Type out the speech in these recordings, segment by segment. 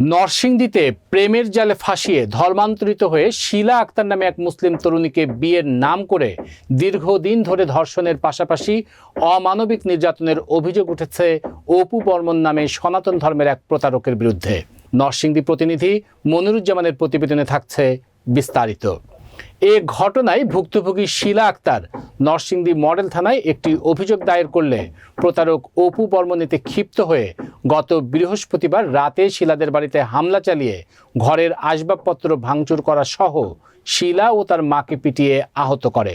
নরসিংদীতে প্রেমের জালে ফাঁসিয়ে ধর্মান্তরিত হয়ে শিলা আক্তার নামে এক মুসলিম তরুণীকে বিয়ের নাম করে দীর্ঘদিন ধরে ধর্ষণের পাশাপাশি অমানবিক নির্যাতনের অভিযোগ উঠেছে অপু বর্মন নামে সনাতন ধর্মের এক প্রতারকের বিরুদ্ধে। নরসিংদী প্রতিনিধি মনিরুজ্জামানের প্রতিবেদনে থাকছে বিস্তারিত। এ ঘটনায় ভুক্তভোগী শিলা আক্তার নরসিংদী মডেল থানায় একটি অভিযোগ দায়ের করলে প্রতারক অপু বর্মনীতে ক্ষিপ্ত হয়ে গত বৃহস্পতিবার রাতে শিলাদের বাড়িতে হামলা চালিয়ে ঘরের আসবাবপত্র ভাঙচুর করা সহ শিলা ও তার মাকে পিটিয়ে আহত করে।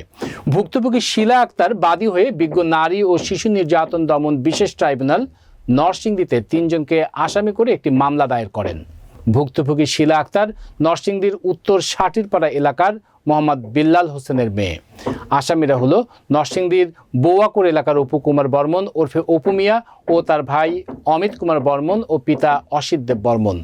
ভুক্তভোগী শিলা আক্তার বাদী হয়ে বিজ্ঞ নারী ও শিশু নির্যাতন দমন বিশেষ ট্রাইব্যুনাল নরসিংদীতে তিনজনকে আসামি করে একটি মামলা দায়ের করেন। ভুক্তভোগী শিলা আক্তার নরসিংদীর উত্তর সাটিরপাড়া এলাকার মোহাম্মদ বিল্লাল হোসেনের মেয়ে। আসামিরা হলো নরসিংদীর বৌয়াকুর এলাকার অপু কুমার বর্মন ওরফে অপু মিয়া ও তার ভাই অমিত কুমার বর্মন ও পিতা অসিত দেব বর্মন।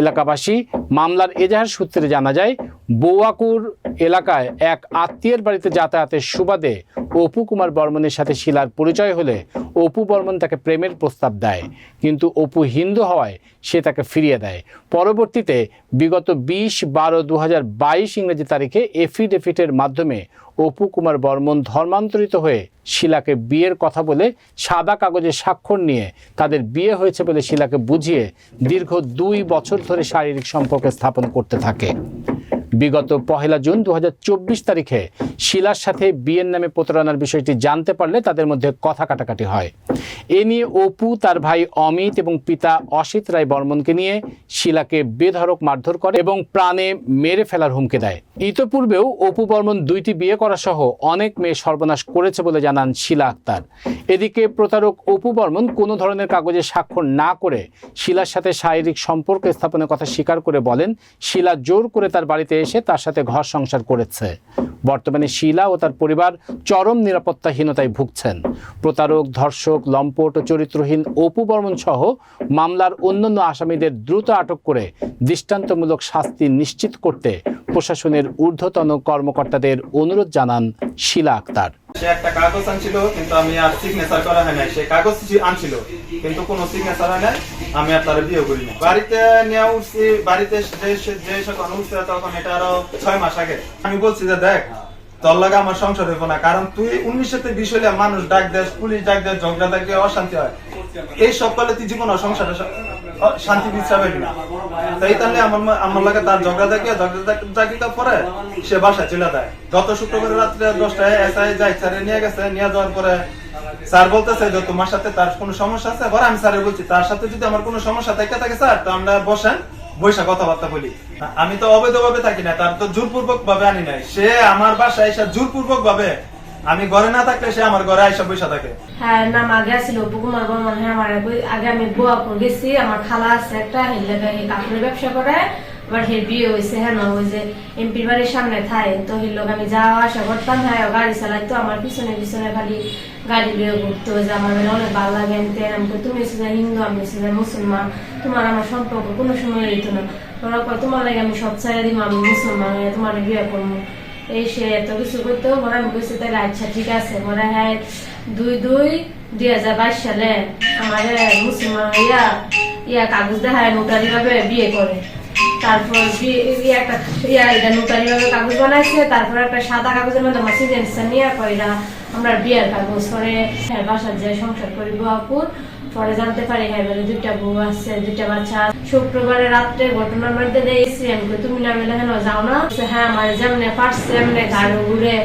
এলাকাবাসী মামলার এজাহার সূত্রে জানা যায় বৌয়াকুর এলাকায় এক আত্মীয়ের বাড়িতে যাতায়াতের সুবাদে অপু কুমার বর্মনের সাথে শিলার পরিচয় হলে অপু বর্মন তাকে প্রেমের প্রস্তাব দেয়। কিন্তু অপু হিন্দু হওয়ায় সে তাকে ফিরিয়ে দেয়। পরবর্তীতে বিগত বিশ বারো দু হাজার বাইশ ইংরেজি তারিখে এফিডেভিটের মাধ্যমে অপু কুমার বর্মন ধর্মান্তরিত হয়ে শিলাকে বিয়ের কথা বলে সাদা কাগজে স্বাক্ষর নিয়ে তাদের বিয়ে হয়েছে বলে শিলাকে বুঝিয়ে দীর্ঘ দুই বছর ধরে শারীরিক সম্পর্ক স্থাপন করতে থাকে। বিগত পহেলা জুন দু হাজার চব্বিশ তারিখে শিলার সাথে বিয়ের নামে প্রতারণার বিষয়টি জানতে পারলে তাদের মধ্যে কথা কাটাকাটি হয়। এ নিয়ে অপু, তার ভাই অমিত এবং পিতা অসিত রায় বর্মনকে নিয়ে শিলাকে বেধড়ক মারধর করে এবং প্রাণে মেরে ফেলার হুমকি দেয়। ইতপূর্বেও অপু বর্মন দুইটি বিয়ে করা সহ অনেক মেয়ে সর্বনাশ করেছে বলে জানান শিলা আক্তার। এদিকে প্রতারক অপু বর্মন কোনো ধরনের কাগজে স্বাক্ষর না করে শিলার সাথে শারীরিক সম্পর্ক স্থাপনের কথা স্বীকার করে বলেন, শিলা জোর করে তার বাড়িতে এসে তার সাথে ঘর সংসার করেছে। বর্তমানে শিলা ও তার পরিবার চরম নিরাপত্তাহীনতায় ভুগছেন। প্রতারক, ধর্ষক, লম্পট ও চরিত্রহীন অপু বর্মন সহ মামলার অন্যান্য আসামিদের দ্রুত আটক করে দৃষ্টান্তমূলক শাস্তি নিশ্চিত করতে প্রশাসনের ঊর্ধ্বতন কর্মকর্তাদের অনুরোধ জানান শিলা আক্তার। সে একটা কাগজ আনছিল, কিন্তু আমি আর সিগনেচার করা হয় নাই। সে কাগজ আনছিল, কিন্তু কোনো সিগনেচার হয় নাই। আমি আর তার বিয়ে করি বাড়িতে নিয়ে উঠছি, বাড়িতে যে সে- যে উঠছে তখন এটা আরও ছয় মাস আগে। আমি বলছি যে দেখ, তোর লাগে আমার সংসার হইব না, কারণ তুই উনিশশো বিশ হলে মানুষ ডাক দেশ পুলিশ ডাক দেশ ঝগড়া থাকে অশান্তি হয়। এই সব করলে তুই জীবন সংসারে শান্তি বিচার তাই তাহলে আমার আমার লাগে তার ঝগড়া থাকে ঝগড়া জাগিতে পরে সে বাসায় চলে যায়। গত শুক্রবার রাত্রে দশটায় এসআই যাই স্যারে নিয়ে গেছে, নিয়ে যাওয়ার পরে স্যার বলতেছে যে তোমার সাথে তার কোনো সমস্যা আছে? এবার আমি স্যারের বলছি, তার সাথে যদি আমার কোনো সমস্যা থাকে থাকে, স্যার, তো আমরা বসেন বৈশা কথাবার্তা বলি। আমি তো অবৈধভাবে থাকি না, তার তো জোরপূর্বক ভাবে আনি নাই। সে আমার বাসায় এসে জোরপূর্বক ভাবে আমি ঘরে না থাকলে সে আমার ঘরে আইসা বৈশা থাকে। হ্যাঁ নাম আগে ছিল বুকুমার বর্মন হ্যাঁ আমার আগে- আমি বুয়াপুর গেছি আমার খালা আছে একটা, হেলে কাপড়ের ব্যবসা করে। আবার হে বিয়ে হয়েছে হ্যাঁ ওই যে এমপির বাড়ির সামনে থাই, তো হিল আমি যাওয়া আসা করতাম হ্যাঁ গাড়ি চালাইতো, আমার পিছনে পিছনে খালি গাড়ি বিয়ে ওই যে আমার বেলা অনেক ভালো লাগে আমি তুমি এসে হিন্দু, আমি এসে মুসলমান, তোমার আমার সম্পর্ক কোনো সময় রইত না। ওরা কয়, তোমার লাগে আমি সব ছেড়ে দিব আমি মুসলমান তোমার বিয়ে করব এই সে এত কিছু করতো মনে আমি কইছি তাহলে আচ্ছা ঠিক আছে। মনে হয় দুই দুই দুই হাজার বাইশ সালে আমার মুসলমান ইয়া ইয়া কাগজ দেখায় নোটারি ভাবে বিয়ে করে। তারপর একটা কাগজ বানাইছে, তারপর একটা সাদা কাগজের মধ্যে নিয়ে কইরা আমরা বিয়ের কাগজ করে হ্যাঁ বাসার যে সংসার করি বুয়াপুর পরে জানতে পারি হ্যাঁ দুইটা বউ আছে, দুইটা বাচ্চা শুক্রবারে রাত্রে ঘটনার মধ্যে আমি তুমি না বলে হেন, যাও না। হ্যাঁ আমার যেমনে পারছে, এমনি ঘুরে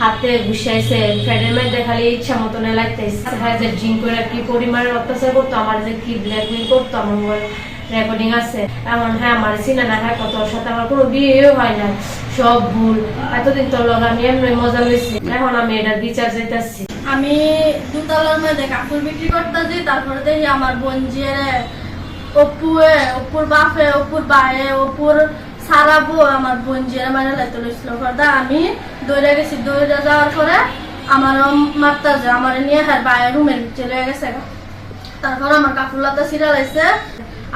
হাতে ঘুষাইছে ফেডের মধ্যে খালি ইচ্ছা মতন লাগতেছে। হ্যাঁ যে ড্রিঙ্ক করে কি পরিমাণের অত্যাচার করতো, আমার যে কি ব্ল্যাকমেল করতো, আমার রেকর্ডিং আছে। এমন হ্যাঁ আমার চিনে না হ্যাঁ কত সাথে আমার কোনো বিয়েও হয় না সব ভুল। এতদিন তোর লগে আমি এমনি মজা লইছি। এখন আমি এটার বিচার চাইতেছি। আমি দুতলার মধ্যে কাপড় বিক্রি করতেছি, তারপরে দেখি আমার বোন জিয়ে অপুয়ে অপুর বাপে অপুর বায়ে অপুর সারাবো আমার বোন জিয়ে মানে লাইতে লইছিল। কথা আমি দৌড়ে গেছি, দৌড়ে যাওয়ার পরে আমার মাত্রা যে আমার নিয়ে হ্যাঁ বায়ের রুমে চলে গেছে তারপর আমার কাপড় লাতা ছিঁড়া লাইছে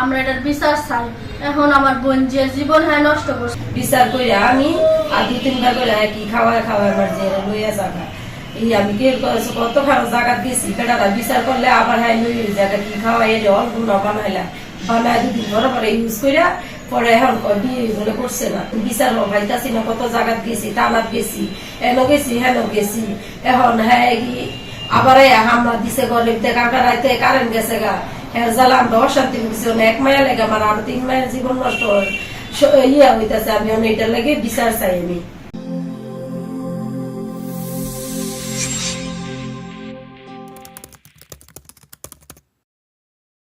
আমরা এটার বিচার চাই। এখন আমার বোন জিয়ের জীবন হ্যাঁ নষ্ট করছে। বিচার করে আমি আর দু তিনটা করে কি খাওয়া খাওয়া আমার যে লইয়া জায়গা এই আমি কি কত খারাপ জায়গা দিয়েছি বিচার করলে আবার হ্যাঁ লই জায়গা কি খাওয়া এই যে অল্প বানাইলা। বানায় দুদিন পরে পরে ইউজ কইরা পরে এখন বিয়ে করছে না। বিচার ভাইতাছি না কত জায়গাত গেছি টানাত গেছি এনো গেছি, হেন গেছি। এখন হ্যাঁ আবার হামলা দিছে গরিব দেখ কারেন্ট গেছে গা। হ্যাঁ জ্বালা আমরা অশান্তি করছি এক মায়া লেগে আমার আরও তিন মায়ের জীবন নষ্ট হয়। ইয়া হইতাছে, আমি অন্য এটার লেগে বিচার চাই আমি।